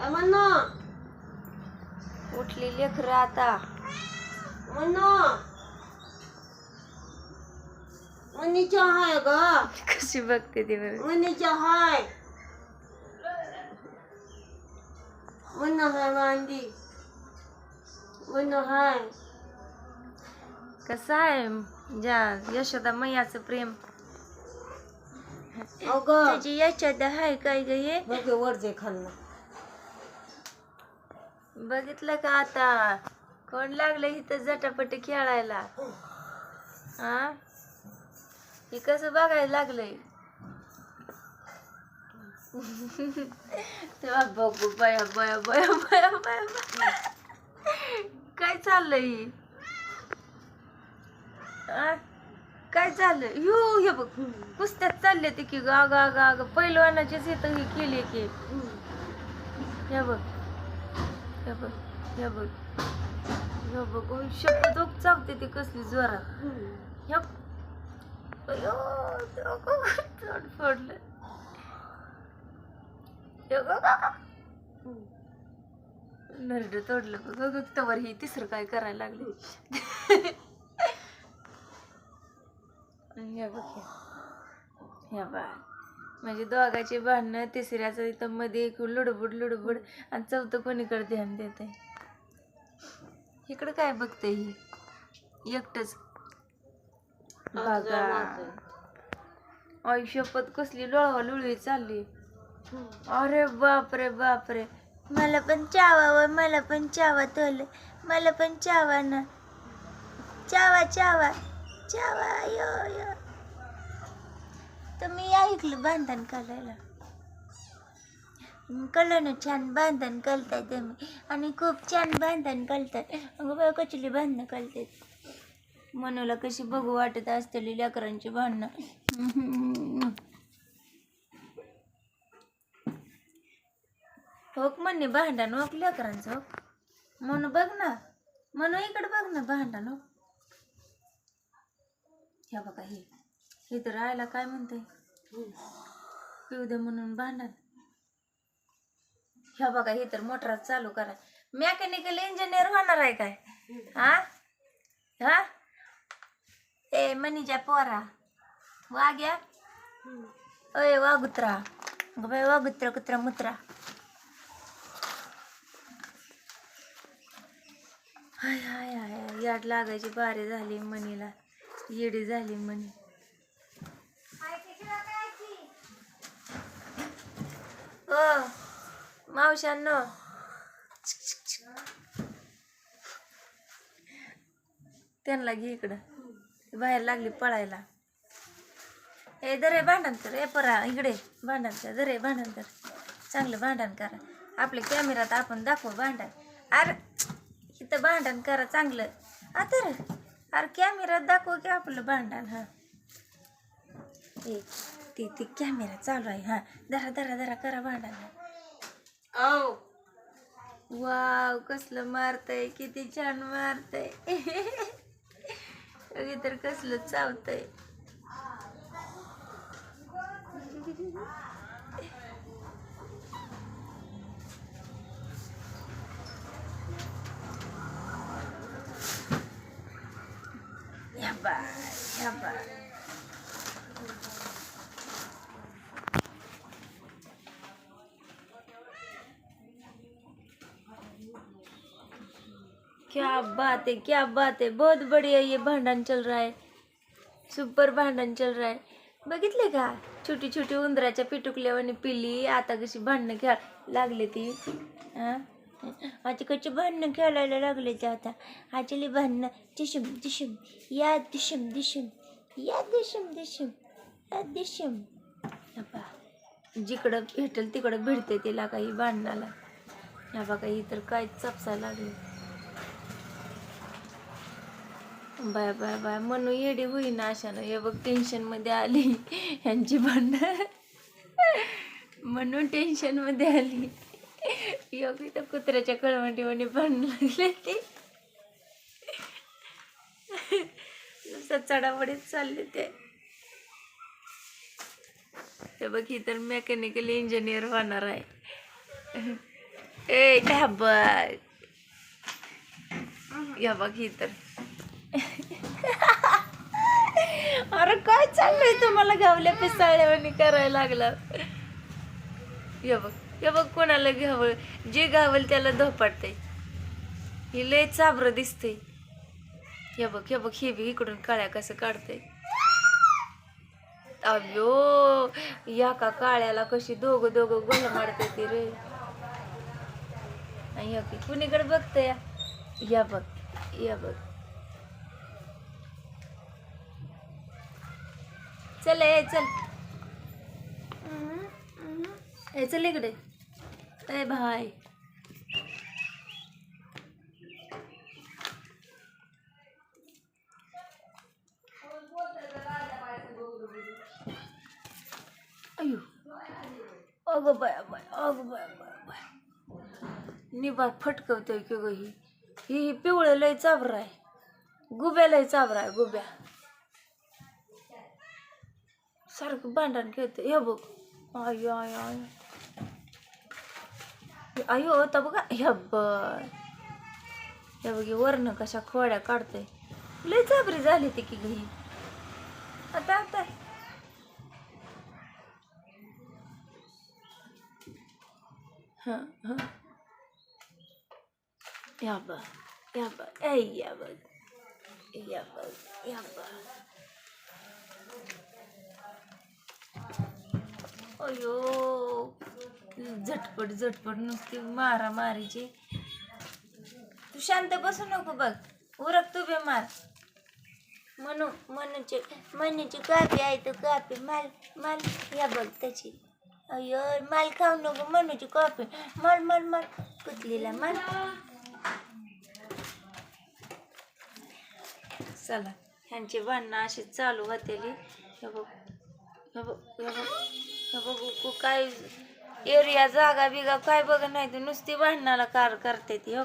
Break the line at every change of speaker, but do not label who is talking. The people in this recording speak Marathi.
म्हणू
उठली लेकरं आता.
म्हणू मनीच्या हाय ग.
कशी बघते ती बरं
मनीच्या हाय. म्हण हाय मांदी म्हण हाय.
कसं आहे? ज्या यशोदा मैयाचं प्रेम.
अगं.
त्याची यशोदा आहे काय ग हे?
बघ वरचे खाल्लं
बघितलं का आता? कोण लागलं इथं जटापटी खेळायला? हा हे कसं बघायला लागलंय? तेव्हा बघू बया बया बया बया बया बया. काय चाललंय? आ? काय झालं यो हे बघ. कुस्त्यात चालले ते की गा गा गा गा. पहिलवानाचीच इथं हे केली की. हे बघ. हे बघ हे बघ. हे बघ शब्द चावते ती कसली जोरात. हे फोडलं नरड तोडलं बघ तवर ही तिसरं काय करायला लागली. आणि हे बघ हे. हे बघ. म्हणजे दोघाची भांडणं तिसऱ्याचं इथं मध्ये एक लुडबुड लुडबुड आणि चौथं कोणीकडे ध्यान देत आहे इकडं काय बघते ही? एकटच. बघा. आयुष्यपत कसली लोळवा लुळवी चालली अरे बापरे बापरे. मला पण चावा मला पण चावा तोल मला पण चावा ना. चावा चावा. चावा यो यो. तर मी ऐकलं बांधण करायला कळलं ना छान बांधण करताय तुम्ही. आणि खूप छान बांधण करतात अगं बाय कचली बांधणं करतात मनूला कशी बघू वाटत असतेली लेकरांची भांडणं. होक म्हणणे भांडण होक लेकरांचं हो म्हणू बघ ना. म्हणू इकडं बघ ना भांडण हो ह्या बघा हे. हे तर राहायला काय म्हणते पिऊ दे म्हणून भांडण. ह्या बघा हे तर मोटर चालू करा. मेकॅनिकल इंजिनियर होणार आहे काय? हा? हा? ए मनीजा पोरा वाग्या? अय वागुत्रा. अगं बाई वागुत्रा कुत्रा मुत्रा. हाय हाय हाय. याड लागायची बारी झाली मनीला. येडी झाली मनी. मावशांनो त्यांना घे इकडं. बाहेर लागली पळायला. ए दरे भांडण कर ए परा इकडे भांडण कर दरे भांडण कर चांगलं भांडण करा. आपल्या कॅमेरात आपण दाखवू भांडण. अरे इथं भांडण करा चांगलं. आता रे अरे कॅमेरात दाखवू की आपलं भांडण हां. ते ते ती कॅमेरा चालू आहे हां. दरा दरा दरा करा भांडण.
औ
वाव कसलं मारतय किती छान मारतय अगे तर कसलं चावतय या बाय या बाय क्या बात है क्या बात है. बहुत बढ़िया ये भांडण चल रहा है. सुपर भांडण चल रहा है. बघितले का? छोटी छोटी उंदराच्या पिटुकल्यावाने पिली आता कशी भांडणं खेळ लागले ती. हा? आता कशी भांडणं खेळायला लागले ते आता. आजली भांडणं. दिशम दिशम. या दिशम दिशम. या दिशम दिशम. या दिशम. जिकडं भेटेल तिकडं भिडते तिला काही भांडणाला. या बघा ही तर काय चपसायला लागली. Bye bye bye. म्हणून येडी होईना अशानं. हे बघ टेन्शनमध्ये आली. यांची भांडण. म्हणून टेन्शनमध्ये आली. योगी तर कुत्र्याच्या कळवंटीवाणी भांडण लागले ते नुसतं चढावडीत चालले ते ते बघ ही तर मेकॅनिकल इंजिनियर होणार आहे. ए काय बघ या बघ ही तर. अरे काय चाललंय तुम्हाला गावल्या पिसाळ्यावानी करायला लागला? हे बघ हे बघ कोणाला घावळ जे घावल त्याला धोपाटतंय. ही लय चाबर दिसतंय. हे बघ हे बघ हे बी इकडून काळ्या कसं काढतंय. अयो या का काळ्याला कशी दोघं दोघं गोल मारते ती रे. कुणीकडे बघतंय? या या बघ या बघ. चल ए चल. ए चल इकडे. ए भाई. अयो अगं बाय बाय अगं बाय बाय बाय. निबार फटकवतोय की गं ही. ही ही पिवळं लय चाबरा आहे. गुब्या लय चाबरा आहे गुब्या. सारखं भांडण खेळतं. हे बघ. आयो आय आयो आयो आता बघा. ह्या बघ. हे बघ वर्ण कशा खोड्या काढते लय चाबरी झाली ती की घरी आता आता. हां हां. या बघ. या बघ. या बघ. या बघ. या बघ. अयो झटपट झटपट नुसती मारा मारीची तू शांत बसू नको बघ. उरक तू बे मार. म्हणू मनूचे मनूची कापी आहे तर कापी. माल माल या बघ त्याची. अयो माल खाऊ नको मनूची कापी. माल माल माल. कुतलीला माल? चला. ह्यांची भांडणं अशीच चालू होतेली. हे बघ हे बघ हे बघ कु- काय एरिया जागा बिगा काय बघ नाही तर नुसती भांडणाला कार करते ती हो.